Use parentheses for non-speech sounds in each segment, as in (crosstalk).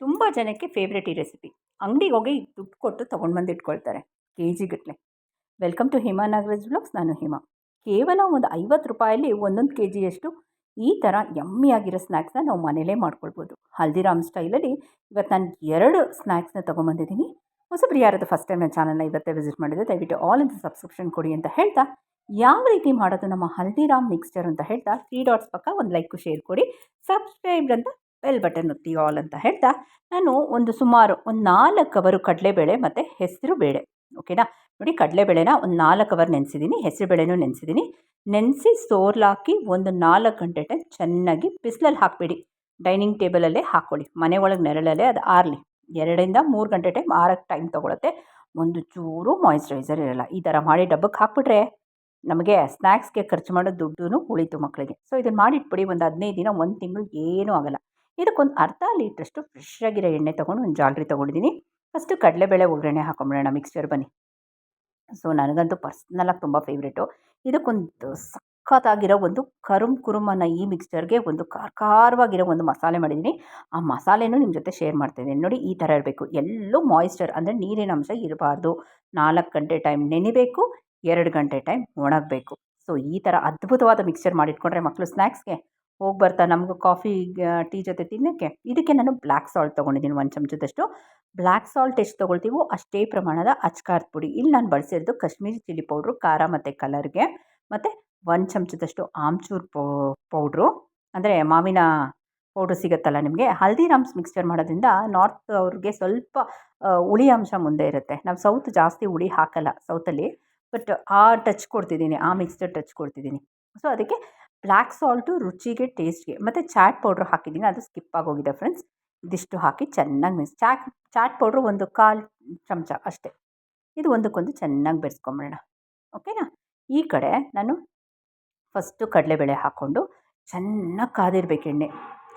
ತುಂಬ ಜನಕ್ಕೆ ಫೇವ್ರೆಟ್ ಈ ರೆಸಿಪಿ ಅಂಗಡಿಗೆ ಹೋಗಿ ದುಡ್ಡು ಕೊಟ್ಟು ತೊಗೊಂಡು ಬಂದು ಇಟ್ಕೊಳ್ತಾರೆ ಕೆ ಜಿಗಟ್ಟಲೆ welcome to Hima Nagaraj blogs ನಾನು ಹಿಮಾ ಕೇವಲ ಒಂದು ಐವತ್ತು ರೂಪಾಯಲ್ಲಿ ಒಂದೊಂದು ಕೆ ಜಿಯಷ್ಟು ಈ ಥರ ಯಮ್ಮಿಯಾಗಿರೋ ಸ್ನ್ಯಾಕ್ಸ್ನ ನಾವು ಮನೇಲೇ ಮಾಡ್ಕೊಳ್ಬೋದು. ಹಲ್ದಿರಾಮ್ ಸ್ಟೈಲಲ್ಲಿ ಇವತ್ತು ನಾನು ಎರಡು ಸ್ನ್ಯಾಕ್ಸ್ನ ತೊಗೊಂಬಂದಿದ್ದೀನಿ ಹೊಸಬ್ರು ಯಾರಾದ್ರೂ ಫಸ್ಟ್ ಟೈಮ್ ನನ್ನ ಚಾನಲ್ನ ಇವತ್ತೇ ವಿಸಿಟ್ ಮಾಡಿದರೆ ದಯವಿಟ್ಟು ಆಲ್ ಇಂದ ಸಬ್ಸ್ಕ್ರಿಪ್ಷನ್ ಕೊಡಿ ಅಂತ ಹೇಳ್ತಾ, ಯಾವ ರೀತಿ ಮಾಡೋದು ನಮ್ಮ ಹಲ್ದಿರಾಮ್ ಮಿಕ್ಸ್ಚರ್ ಅಂತ ಹೇಳ್ತಾ ತ್ರೀ ಡಾಟ್ಸ್ ಪಕ್ಕ ಒಂದು ಲೈಕು ಶೇರ್ ಕೊಡಿ ಸಬ್ಸ್ಕ್ರೈಬ್ ಅಂತ ಬೆಲ್ ಬಟನ್ ಒತ್ತಿ ಆಲ್ ಅಂತ ಹೇಳ್ತಾ ನಾನು ಒಂದು ಸುಮಾರು ಒಂದು ನಾಲ್ಕು ಕವರು ಕಡಲೆಬೇಳೆ ಮತ್ತು ಹೆಸರು ಬೇಳೆ, ಓಕೆನಾ? ನೋಡಿ ಕಡಲೆಬೇಳೆನ ಒಂದು ನಾಲ್ಕು ಅವರ್ ನೆನೆಸಿದ್ದೀನಿ ಹೆಸರು ಬೇಳೆನೂ ನೆನೆಸಿದ್ದೀನಿ ನೆನೆಸಿ ಸೋರ್ಲಾಕಿ ಒಂದು ನಾಲ್ಕು ಗಂಟೆ ಟೈಮ್ ಚೆನ್ನಾಗಿ ಬಿಸಿಲಲ್ಲಿ ಹಾಕಬೇಡಿ. ಡೈನಿಂಗ್ ಟೇಬಲಲ್ಲೇ ಹಾಕ್ಕೊಳ್ಳಿ, ಮನೆ ಒಳಗೆ ನೆರಳಲ್ಲೇ ಅದು ಆರಲಿ. ಎರಡರಿಂದ ಮೂರು ಗಂಟೆ ಟೈಮ್ ಆರಕ್ಕೆ ಟೈಮ್ ತೊಗೊಳುತ್ತೆ. ಒಂದು ಚೂರು ಮಾಯಿಶ್ಚರೈಸರ್ ಇರಲ್ಲ, ಈ ಥರ ಮಾಡಿ ಡಬ್ಬಕ್ಕೆ ಹಾಕ್ಬಿಟ್ರೆ ನಮಗೆ ಸ್ನ್ಯಾಕ್ಸ್ಗೆ ಖರ್ಚು ಮಾಡೋ ದುಡ್ಡು ಉಳಿತು ಮಕ್ಕಳಿಗೆ ಸೊ ಇದನ್ನು ಮಾಡಿಟ್ಬಿಡಿ ಒಂದು ಹದಿನೈದು ದಿನ, ಒಂದು ತಿಂಗಳು ಏನೂ ಆಗೋಲ್ಲ. ಇದಕ್ಕೊಂದು ಅರ್ಧ ಲೀಟ್ರಷ್ಟು ಫ್ರೆಶ್ ಆಗಿರೋ ಎಣ್ಣೆ ತೊಗೊಂಡು ಒಂದು ಜಾಲ್ರಿ ತೊಗೊಂಡಿದ್ದೀನಿ. ಫಸ್ಟು ಕಡಲೆಬೇಳೆ ಒಗ್ಗರಣೆ ಹಾಕೊಂಬಿಡೋಣ ಮಿಕ್ಸ್ಚರ್ ಬನ್ನಿ. ಸೊ ನನಗಂತೂ ಪರ್ಸ್ನಲಾಗಿ ತುಂಬ ಫೇವ್ರೇಟು ಇದಕ್ಕೊಂದು ಸಖತ್ತಾಗಿರೋ ಒಂದು ಕರುಮ್ ಕುರುಮ್ ಅನ್ನೋ ಈ ಮಿಕ್ಸ್ಚರ್ಗೆ ಒಂದು ಖಾರ ಖಾರವಾಗಿರೋ ಒಂದು ಮಸಾಲೆ ಮಾಡಿದ್ದೀನಿ. ಆ ಮಸಾಲೆನೂ ನಿಮ್ಮ ಜೊತೆ ಶೇರ್ ಮಾಡ್ತಾಯಿದ್ದೀನಿ ನೋಡಿ, ಈ ಥರ ಇರಬೇಕು. ಎಲ್ಲೂ ಮಾಯಿಶ್ಚರ್ ಅಂದರೆ ನೀರಿನ ಅಂಶ ಇರಬಾರ್ದು. ನಾಲ್ಕು ಗಂಟೆ ಟೈಮ್ ನೆನಿಬೇಕು, ಎರಡು ಗಂಟೆ ಟೈಮ್ ಒಣಗಬೇಕು. ಸೊ ಈ ಥರ ಅದ್ಭುತವಾದ ಮಿಕ್ಸ್ಚರ್ ಮಾಡಿಟ್ಕೊಂಡ್ರೆ ಮಕ್ಕಳು ಸ್ನ್ಯಾಕ್ಸ್ಗೆ ಹೋಗಿ ಬರ್ತಾ ನಮಗೂ ಕಾಫಿ ಟೀ ಜೊತೆ ತಿನ್ನೋಕ್ಕೆ. ಇದಕ್ಕೆ ನಾನು ಬ್ಲ್ಯಾಕ್ ಸಾಲ್ಟ್ ತೊಗೊಂಡಿದ್ದೀನಿ ಒಂದು ಚಮಚದಷ್ಟು. ಬ್ಲ್ಯಾಕ್ ಸಾಲ್ಟ್ ಎಷ್ಟು ತೊಗೊಳ್ತೀವೋ ಅಷ್ಟೇ ಪ್ರಮಾಣದ ಅಚ್ಕಾರದ ಪುಡಿ. ಇಲ್ಲಿ ನಾನು ಬಳಸಿರೋದು ಕಾಶ್ಮೀರಿ ಚಿಲ್ಲಿ ಪೌಡ್ರು, ಖಾರ ಮತ್ತು ಕಲರ್ಗೆ. ಮತ್ತು ಒಂದು ಚಮಚದಷ್ಟು ಆಮ್ಚೂರ್ ಪೌಡ್ರು. ಅಂದರೆ ಮಾವಿನ ಪೌಡ್ರ್ ಸಿಗುತ್ತಲ್ಲ ನಿಮಗೆ? ಹಲ್ದಿರಾಮ್ಸ್ ಮಿಕ್ಸ್ಚರ್ ಮಾಡೋದ್ರಿಂದ ನಾರ್ತ್ ಅವ್ರಿಗೆ ಸ್ವಲ್ಪ ಹುಳಿ ಅಂಶ ಮುಂದೆ ಇರುತ್ತೆ. ನಾವು ಸೌತ್ ಜಾಸ್ತಿ ಹುಳಿ ಹಾಕಲ್ಲ ಸೌತಲ್ಲಿ ಬಟ್ ಆ ಟಚ್ ಕೊಡ್ತಿದ್ದೀನಿ, ಆ ಮಿಕ್ಸ್ಚರ್ ಟಚ್ ಕೊಡ್ತಿದ್ದೀನಿ. ಸೊ ಅದಕ್ಕೆ ಬ್ಲ್ಯಾಕ್ ಸಾಲ್ಟು ರುಚಿಗೆ ಟೇಸ್ಟ್ಗೆ ಮತ್ತು ಚಾಟ್ ಪೌಡ್ರ್ ಹಾಕಿದ್ದೀನಿ. ಅದು ಸ್ಕಿಪ್ ಆಗೋಗಿದೆ ಫ್ರೆಂಡ್ಸ್ ಇದಿಷ್ಟು ಹಾಕಿ ಚೆನ್ನಾಗಿ ಮಿಕ್ಸ್ ಚಾಟ್ ಚಾಟ್ ಪೌಡ್ರು ಒಂದು ಕಾಲು ಚಮಚ ಅಷ್ಟೇ. ಇದು ಒಂದಕ್ಕೊಂದು ಚೆನ್ನಾಗಿ ಬೆರೆಸ್ಕೊಂಬಿಡೋಣ. ಓಕೆನಾ? ಈ ಕಡೆ ನಾನು ಫಸ್ಟು ಕಡಲೆಬೇಳೆ ಹಾಕ್ಕೊಂಡು ಚೆನ್ನಾಗಿ ಕಾದಿರಬೇಕು ಎಣ್ಣೆ.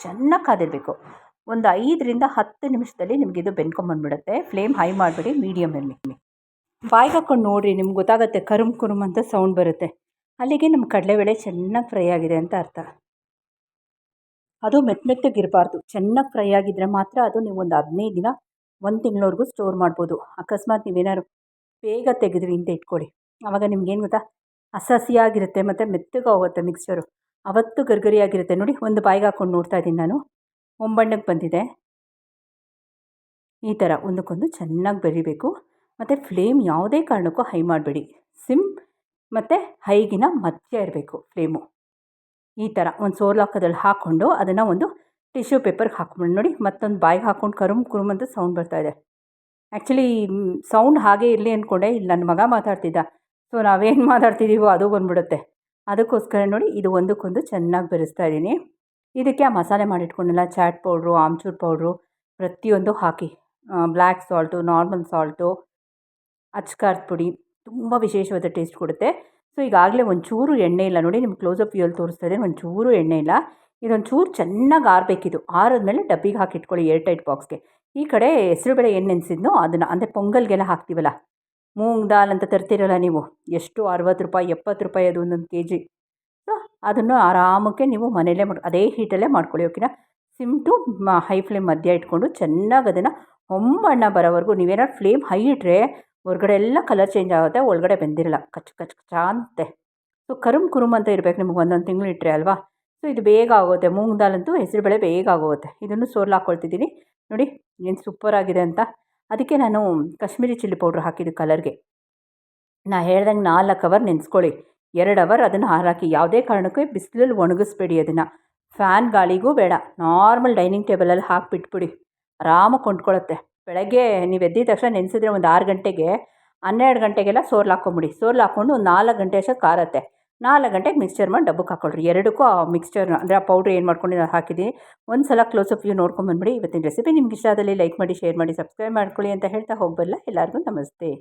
ಚೆನ್ನಾಗಿ ಕಾದಿರಬೇಕು. ಒಂದು ಐದರಿಂದ ಹತ್ತು ನಿಮಿಷದಲ್ಲಿ ನಿಮಗೆ ಇದು ಬೆನ್ಕೊಂಬಂದ್ಬಿಡುತ್ತೆ ಫ್ಲೇಮ್ ಹೈ ಮಾಡಿಬಿಡಿ ಮೀಡಿಯಮ್ ಇರಲಿ ಬಾಯ್ಗೆ ಹಾಕ್ಕೊಂಡು ನೋಡಿರಿ, ನಿಮ್ಗೆ ಗೊತ್ತಾಗುತ್ತೆ ಕರುಮ್ ಕುರುಮ್ ಅಂತ ಸೌಂಡ್ ಬರುತ್ತೆ. ಅಲ್ಲಿಗೆ ನಮ್ಮ ಕಡಲೆಬೇಳೆ ಚೆನ್ನಾಗಿ ಫ್ರೈ ಆಗಿದೆ ಅಂತ ಅರ್ಥ. ಅದು ಮೆತ್ತ ಮೆತ್ತಗಿರಬಾರ್ದು. ಚೆನ್ನಾಗಿ ಫ್ರೈ ಆಗಿದ್ದರೆ ಮಾತ್ರ ಅದು ನೀವು ಒಂದು ಹದಿನೈದು ದಿನ, ಒಂದು ತಿಂಗಳವರೆಗೂ ಸ್ಟೋರ್ ಮಾಡ್ಬೋದು. ಅಕಸ್ಮಾತ್ ನೀವೇನಾದ್ರು ಬೇಗ ತೆಗೆದ್ರಿ ಅಂತ ಇಟ್ಕೊಳ್ಳಿ. ಆವಾಗ ನಿಮ್ಗೇನು ಗೊತ್ತಾ? ಹಸಹಸಿಯಾಗಿರುತ್ತೆ ಮತ್ತು ಮೆತ್ತಗೆ ಹೋಗುತ್ತೆ ಮಿಕ್ಸ್ಚರು ಅವತ್ತು ಗರ್ಗರಿಯಾಗಿರುತ್ತೆ. ನೋಡಿ, ಒಂದು ಬಾಯಿಗೆ ಹಾಕ್ಕೊಂಡು ನೋಡ್ತಾ ಇದ್ದೀನಿ ನಾನು. ಒಂಬಣ್ಣಕ್ಕೆ ಬಂದಿದೆ. ಈ ಥರ ಒಂದಕ್ಕೊಂದು ಚೆನ್ನಾಗಿ ಬೆರಿಬೇಕು. ಮತ್ತು ಫ್ಲೇಮ್ ಯಾವುದೇ ಕಾರಣಕ್ಕೂ ಹೈ ಮಾಡಬೇಡಿ. ಸಿಮ್ ಮತ್ತು ಹೈಗಿನ ಮಧ್ಯ ಇರಬೇಕು ಫ್ಲೇಮು ಈ ಥರ ಒಂದು ಸೋರ್ಲಾಕದಲ್ಲಿ ಹಾಕ್ಕೊಂಡು ಅದನ್ನು ಒಂದು ಟಿಶ್ಯೂ ಪೇಪರ್ಗೆ ಹಾಕ್ಕೊಂಡು ನೋಡಿ ಮತ್ತೊಂದು ಬಾಯಿಗೆ ಹಾಕ್ಕೊಂಡು ಕರುಮ್ ಕುರುಮ್ ಅಂತ ಸೌಂಡ್ ಬರ್ತಾಯಿದೆ ಆ್ಯಕ್ಚುಲಿ ಸೌಂಡ್ ಹಾಗೆ ಇರಲಿ ಅಂದ್ಕೊಂಡೆ ಇಲ್ಲಿ ನನ್ನ ಮಗ ಮಾತಾಡ್ತಿದ್ದ. ಸೊ ನಾವೇನು (laughs) ಮಾತಾಡ್ತಿದ್ದೀವೋ ಅದು ಬಂದ್ಬಿಡುತ್ತೆ. ಅದಕ್ಕೋಸ್ಕರ ನೋಡಿ ಇದು ಒಂದಕ್ಕೊಂದು ಚೆನ್ನಾಗಿ ಬೆರೆಸ್ತಾ ಇದ್ದೀನಿ. ಇದಕ್ಕೆ ಆ ಮಸಾಲೆ ಮಾಡಿಟ್ಕೊಂಡಲ್ಲ ಚಾಟ್ ಪೌಡ್ರು, ಆಮ್ಚೂರ್ ಪೌಡ್ರು ಪ್ರತಿಯೊಂದು ಹಾಕಿ. ಬ್ಲ್ಯಾಕ್ ಸಾಲ್ಟು, ನಾರ್ಮಲ್ ಸಾಲ್ಟು, ಅಚ್ಕಾರದ ಪುಡಿ. ತುಂಬ ವಿಶೇಷವಾದ ಟೇಸ್ಟ್ ಕೊಡುತ್ತೆ. ಸೊ, ಈಗಾಗಲೇ ಒಂಚೂರು ಎಣ್ಣೆ ಇಲ್ಲ ನೋಡಿ, ನಿಮ್ಗೆ ಕ್ಲೋಸಪ್ ವ್ಯೂಯಲ್ಲಿ ತೋರಿಸ್ತಾ ಇದ್ದೀನಿ, ಒಂಚೂರು ಎಣ್ಣೆ ಇಲ್ಲ ಇದೊಂಚೂರು ಚೆನ್ನಾಗಿ ಆರಬೇಕಿದು. ಆರಿದ್ಮೇಲೆ ಡಬ್ಬಿಗೆ ಹಾಕಿ ಇಟ್ಕೊಳ್ಳಿ ಏರ್ ಟೈಟ್ ಬಾಕ್ಸ್ಗೆ ಈ ಕಡೆ ಹೆಸರುಬೇಳೆ ಏನು ನೆನೆಸಿದ್ನೋ ಅದನ್ನು, ಅಂದರೆ ಪೊಂಗಲ್ಗೆಲ್ಲ ಹಾಕ್ತೀವಲ್ಲ? ಮೂಂಗ್ ದಾಲ್ ಅಂತ ತರ್ತಿರಲ್ಲ ನೀವು. ಎಷ್ಟು ಅರವತ್ತು ರೂಪಾಯಿ, ಎಪ್ಪತ್ತು ರೂಪಾಯಿ ಅದು ಒಂದೊಂದು ಕೆ ಜಿ ಸೊ, ಅದನ್ನು ಆರಾಮಕ್ಕೆ ನೀವು ಮನೆಯಲ್ಲೇ ಮಾಡಿ, ಅದೇ ಹೀಟಲ್ಲೇ ಮಾಡ್ಕೊಳ್ಳಿ ಓಕೆನಾ ಸಿಮ್ ಟು ಹೈ ಫ್ಲೇಮ್ ಮಧ್ಯ ಇಟ್ಕೊಂಡು ಚೆನ್ನಾಗಿ ಅದನ್ನು ಹೊಂಬಣ್ಣ ಬರೋವರೆಗೂ ನೀವೇನಾದ್ರು ಫ್ಲೇಮ್ ಹೈ ಇಟ್ಟರೆ ಹೊರಗಡೆ ಎಲ್ಲ ಕಲರ್ ಚೇಂಜ್ ಆಗುತ್ತೆ, ಒಳಗಡೆ ಬೆಂದಿರಲ್ಲ. ಕಚ್ ಕಚ್, ಕಚ ಅಂತೆ. ಸೊ ಕರುಮ್ ಕುರುಮ್ ಅಂತ ಇರಬೇಕು ನಿಮಗೆ ಒಂದೊಂದು ತಿಂಗಳು ಇಟ್ಟರೆ ಅಲ್ವಾ? ಸೊ ಇದು ಬೇಗ ಆಗುತ್ತೆ. ಮೂಂಗ್ ದಾಲ್ ಅಂತೂ ಹೆಸರುಬೇಳೆ ಬೇಗ ಆಗೋಗುತ್ತೆ ಇದನ್ನು ಸೋರ್ಲು ಹಾಕ್ಕೊಳ್ತಿದ್ದೀನಿ ನೋಡಿ, ಏನು ಸೂಪರ್ ಆಗಿದೆ ಅಂತ. ಅದಕ್ಕೆ ನಾನು ಕಾಶ್ಮೀರಿ ಚಿಲ್ಲಿ ಪೌಡ್ರ್ ಹಾಕಿದ್ದು ಕಲರ್ಗೆ ನಾ ಹೇಳ್ದಂಗೆ ನಾಲ್ಕು ಅವರ್ ನೆನೆಸ್ಕೊಳ್ಳಿ. ಎರಡು ಅವರ್ ಅದನ್ನು ಹಾರಾಕಿ. ಯಾವುದೇ ಕಾರಣಕ್ಕೂ ಬಿಸಿಲಲ್ಲಿ ಒಣಗಿಸ್ಬೇಡಿ ಅದನ್ನು. ಫ್ಯಾನ್ ಗಾಳಿಗೂ ಬೇಡ. ನಾರ್ಮಲ್ ಡೈನಿಂಗ್ ಟೇಬಲಲ್ಲಿ ಹಾಕಿಬಿಟ್ಬಿಡಿ. ಆರಾಮಾಗಿ ಕೊಂಡ್ಕೊಳ್ಳುತ್ತೆ ಬೆಳಗ್ಗೆ ನೀವು ಎದ್ದಿದ ತಕ್ಷಣ ನೆನೆಸಿದ್ರೆ ಒಂದು ಆರು ಗಂಟೆಗೆ, ಹನ್ನೆರಡು ಗಂಟೆಗೆಲ್ಲ ಸೋರ್ಲು ಹಾಕ್ಕೊಂಬಿಡಿ ಸೋರ್ಲು ಹಾಕ್ಕೊಂಡು ಒಂದು ನಾಲ್ಕು ಗಂಟೆ ಅಷ್ಟೊತ್ತು ಕಾರತ್ತೆ. ನಾಲ್ಕು ಗಂಟೆಗೆ ಮಿಕ್ಸ್ಚರ್ ಮಾಡಿ ಡಬ್ಬಕ್ಕೆ ಹಾಕ್ಕೊಳ್ರಿ ಎರಡಕ್ಕೂ ಆ ಮಿಕ್ಸ್ಚರ್ ಅಂದರೆ ಆ ಪೌಡ್ರ್ ಏನು ಮಾಡ್ಕೊಂಡು ಹಾಕಿದ್ದೀನಿ ಒಂದು ಸಲ ಕ್ಲೋಸಪ್ ವ್ಯೂ ನೋಡ್ಕೊಂಬಂದ್ಬಿಡಿ ಇವತ್ತಿನ ರೆಸಿಪಿ ನಿಮ್ಗೆ ಇಷ್ಟ ಆದಲ್ಲಿ ಲೈಕ್ ಮಾಡಿ ಶೇರ್ ಮಾಡಿ ಸಬ್ಸ್ಕ್ರೈಬ್ ಮಾಡ್ಕೊಳ್ಳಿ ಅಂತ ಹೇಳ್ತಾ ಹೋಗ್ಬಲ್ಲ ಎಲ್ಲರಿಗೂ ನಮಸ್ತೆ.